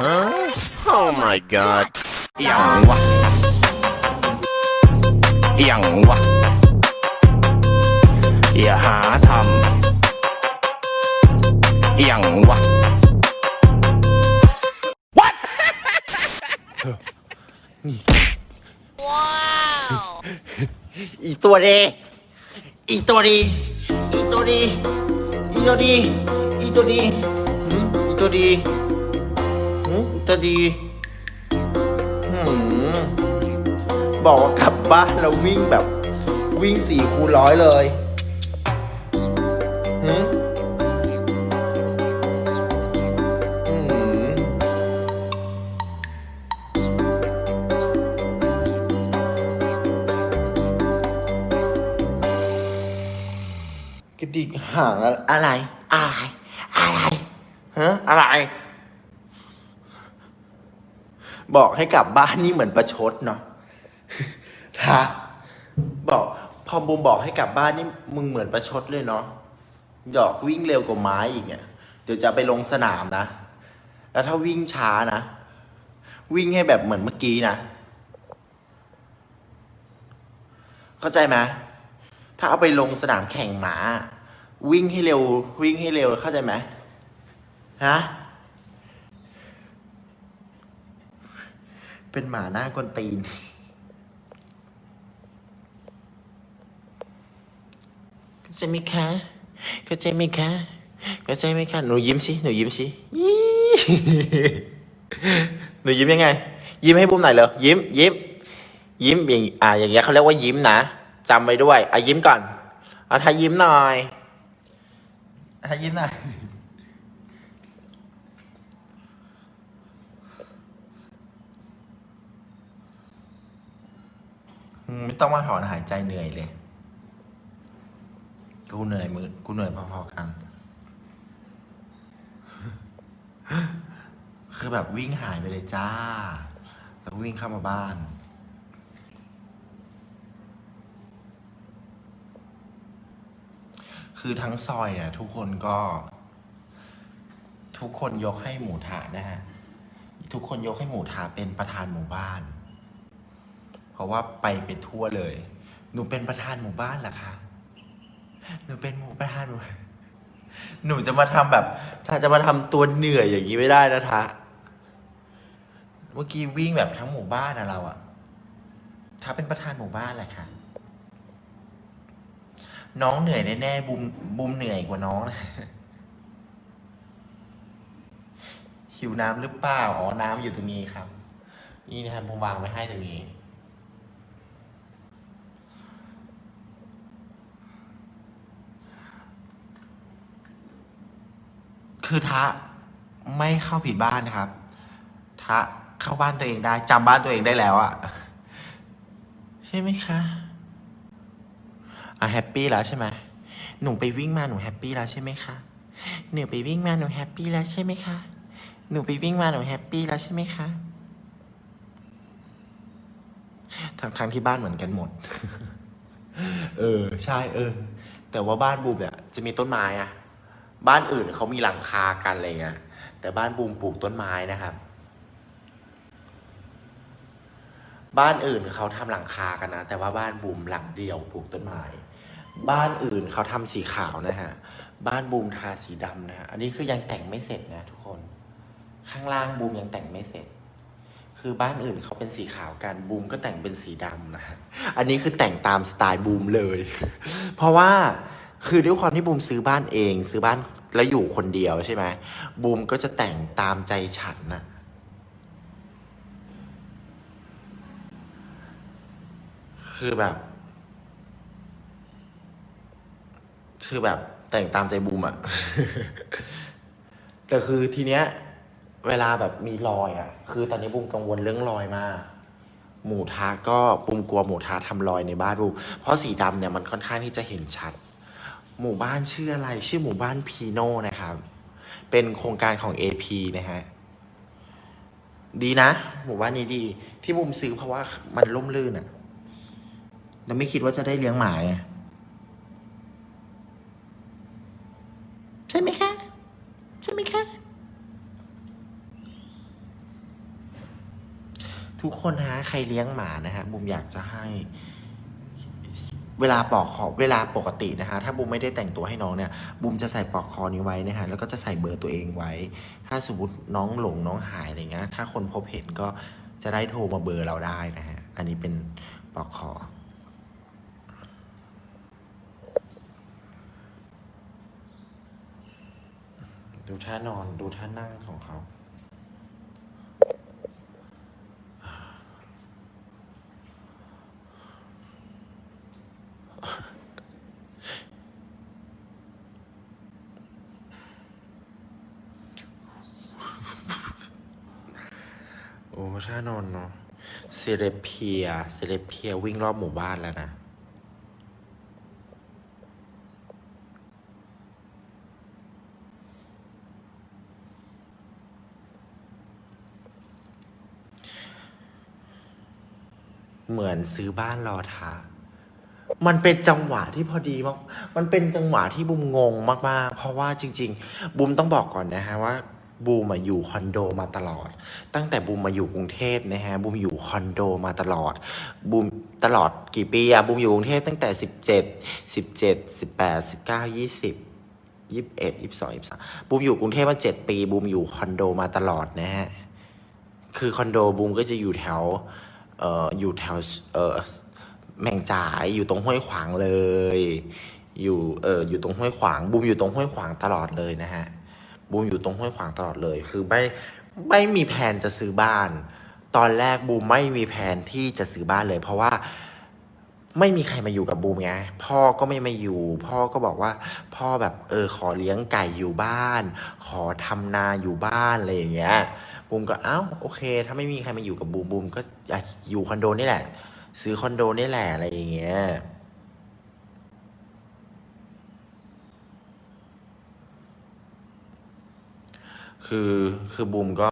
Oh my god อย่างวะอย่างวะ อย่าหาทำอย่างวะอีตัวดีอีตัวดีอีตัวดีอีตัวดีอีตัวดีหืมอีตัวดีหืมอีตัวดี หืมบอกว่ากลับบ้านแล้ววิ่งแบบวิ่งสี่คูร้อยเลยหืมกระดิกหางอะไร อะไร อะไร ฮะ อะไร บอกให้กลับบ้านนี่เหมือนประชดเนาะฮะบอกพอบูมบอกให้กลับบ้านนี่มึงเหมือนประชดเลยเนาะหยอกวิ่งเร็วกว่าไม้อีกเนี่ยเดี๋ยวจะไปลงสนามนะ แล้วถ้าวิ่งช้านะ วิ่งให้แบบเหมือนเมื่อกี้นะ เข้าใจไหมถ้าเอาไปลงสนามแข่งหมา วิ่งให้เร็ว วิ่งให้เร็วเข้าใจไหมฮะ เป็นหมาหน้ากวนตีน เข้าใจไหมคะเข้าใจไหมคะเข้าใจไหมคะหนูยิ้มสิหนูยิ้มสิยี่หนูยิ้มยังไง ยิ้มให้บุ้มหน่อยเลยยิ้ม ยิ้ม ยิ้มอย่างอ่าอย่างเงี้ยเขาเรียกว่ายิ้มนะจำไว้ด้วยอะยิ้มก่อนเอาถ้ายิ้มหน่อยถ้ายิ้มหน่อย ไม่ต้องมาถอนหายใจเหนื่อยเลย กูเหนื่อยมือกูเหนื่อยพอๆกัน คือแบบวิ่งหายไปเลยจ้า แล้ววิ่งเข้ามาบ้าน คือทั้งซอยเนี่ยทุกคนก็ ทุกคนยกให้หมูถานะฮะ ทุกคนยกให้หมูถาเป็นประธานหมู่บ้าน เพราะว่าไปไปทั่วเลย หนูเป็นประธานหมู่บ้านเหรอคะ หนูเป็นหมู่ประธานหมู่หนูจะมาทำแบบ ถ้าจะมาทำตัวเหนื่อยอย่างนี้ไม่ได้นะทะเมื่อกี้วิ่งแบบทั้งหมู่บ้านนะเราอะถ้าเป็นประธานหมู่บ้านแหละค่ะ น้องเหนื่อยแน่ๆบูมบูมเหนื่อยกว่าน้องนะหิวน้ำหรือเปล่า อ๋อ น้ำอยู่ตรงนี้ครับ นี่นะครับผมวางไว้ให้ตรงนี้ คือทะไม่เข้าผิดบ้านนะครับ ทะเข้าบ้านตัวเองได้จำบ้านตัวเองได้แล้วอะใช่ไหมคะอะแฮปปี้แล้วใช่ไหมหนูไปวิ่งมาหนูแฮปปี้แล้วใช่ไหมคะหนูไปวิ่งมาหนูแฮปปี้แล้วใช่ไหมคะหนูไปวิ่งมาหนูแฮปปี้แล้วใช่ไหมคะทางทางที่บ้านเหมือนกันหมด เออ ใช่ เออ แต่ว่าบ้านบูมเนี่ยจะมีต้นไม้อะ บ้านอื่นเขามีหลังคากันอะไรเงี้ย แต่บ้านบูมปลูกต้นไม้นะครับ บ้านอื่นเขาทำหลังคากันนะ แต่ว่าบ้านบูมหลังเดียวปลูกต้นไม้ บ้านอื่นเขาทำสีขาวนะฮะ บ้านบูมทาสีดำนะฮะ อันนี้คือยังแต่งไม่เสร็จนะทุกคน ข้างล่างบูมยังแต่งไม่เสร็จ คือบ้านอื่นเขาเป็นสีขาวกันบูมก็แต่งเป็นสีดำนะฮะอันนี้คือแต่งตามสไตล์บูมเลย เพราะว่า คือด้วยความที่บูมซื้อบ้านเอง ซื้อบ้านแล้วอยู่คนเดียวใช่ไหมบูมก็จะแต่งตามใจฉันน่ะคือแบบ คือแบบแต่งตามใจบูมอะแต่คือทีเนี้ย เวลาแบบมีรอยอะคือตอนนี้บูมกังวลเรื่องรอยมากหมูทะก็บูมกลัวหมูทะทำรอยในบ้านบูมเพราะสีดำเนี่ยมันค่อนข้างที่จะเห็นชัด หมู่บ้านชื่ออะไร ชื่อหมู่บ้านพีโนนะครับ เป็นโครงการของ AP นะฮะ ดีนะ หมู่บ้านนี้ดี ที่บูมซื้อเพราะว่ามันร่มรื่นอะแล้วไม่คิดว่าจะได้เลี้ยงหมาไงใช่ไหมคะ ใช่ไหมคะ ทุกคนฮะใครเลี้ยงหมานะฮะบุมอยากจะให้ เวลาปลอกคอเวลาปกตินะฮะถ้าบุมไม่ได้แต่งตัวให้น้องเนี่ยบุมจะใส่ปลอกคอนี้ไว้นะฮะแล้วก็จะใส่เบอร์ตัวเองไว้ ถ้าสมมติน้องหลงน้องหายอะไรเงี้ยถ้าคนพบเห็นก็จะได้โทรมาเบอร์เราได้นะฮะอันนี้เป็นปลอกคอดูท่านอนดูท่านั่งของเขา อ้ท่านอนเนาะเซเลเพียเซเลเพียวิ่งรอบหมู่บ้านแล้วนะ เหมือนซื้อบ้านรอทามันเป็นจังหวะที่พอดีมาก มันเป็นจังหวะที่บุมงงมาก ๆ เพราะว่าจริง ๆ บุมต้องบอกก่อนนะฮะว่า บูมอะอยู่คอนโดมาตลอด ตั้งแต่บูมมาอยู่กรุงเทพนะฮะบูมอยู่คอนโดมาตลอดบูมตลอดกี่ปีอะบูมอยู่กรุงเทพตั้งแต่สิบเจ็ดสิบเจ็ดสิบแปดสิบเก้ายี่สิบยี่สิบเอ็ดยี่สิบสองยี่สิบสามบูมอยู่กรุงเทพมาเจ็ดปีบูมอยู่คอนโดมาตลอดนะฮะคือคอนโดบูมก็จะอยู่แถวเอ่ออยู่แถวเอ่อแมงจ่ายอยู่ตรงห้วยขวางเลย อยู่เอ่ออยู่ตรงห้วยขวางบูมอยู่ตรงห้วยขวางตลอดเลยนะฮะ บูมอยู่ตรงห้วยขวางตลอดเลย คือไม่ไม่มีแผนจะซื้อบ้าน ตอนแรกบูมไม่มีแผนที่จะซื้อบ้านเลย เพราะว่าไม่มีใครมาอยู่กับบูมไงพ่อก็ไม่มาอยู่ พ่อก็บอกว่า พ่อแบบเออขอเลี้ยงไก่อยู่บ้าน ขอทำนาอยู่บ้านอะไรอย่างเงี้ยบูมก็เอ้าโอเค ถ้าไม่มีใครมาอยู่กับบูมบูมก็อยู่คอนโดนี่แหละ ซื้อคอนโดนี่แหละอะไรอย่างเงี้ย คือคือบูมก็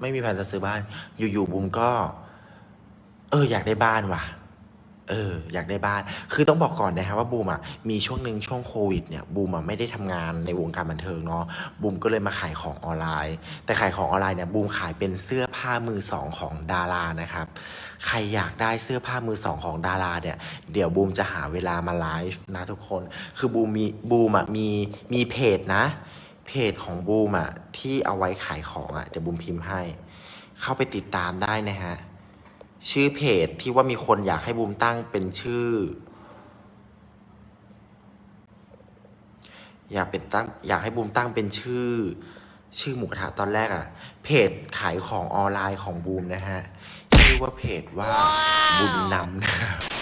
ไม่มีแผนจะซื้อบ้าน อยู่ๆบูมก็ เออ อยากได้บ้านว่ะ เออ อยากได้บ้าน คือต้องบอกก่อนนะฮะว่าบูมอะมีช่วงหนึ่งช่วงโควิดเนี่ยบูมอะไม่ได้ทำงานในวงการบันเทิงเนาะบูมก็เลยมาขายของออนไลน์ แต่ขายของออนไลน์เนี่ยบูมขายเป็นเสื้อผ้ามือสองของดารานะครับ ใครอยากได้เสื้อผ้ามือสองของดาราเนี่ยเดี๋ยวบูมจะหาเวลามาไลฟ์นะทุกคน คือบูมมีบูมอะมีมีเพจนะ เพจของบูมอะที่เอาไว้ขายของอะเดี๋ยวบูมพิมพ์ให้ เข้าไปติดตามได้นะฮะ ชื่อเพจที่ว่ามีคนอยากให้บูมตั้งเป็นชื่อ อยากเป็นตั้งอยากให้บูมตั้งเป็นชื่อ ชื่อหมูกระทะตอนแรกอะ่ะเพจขายของออนไลน์ของบูมนะฮะชื่อว่าเพจว่าบุญนำนะครับ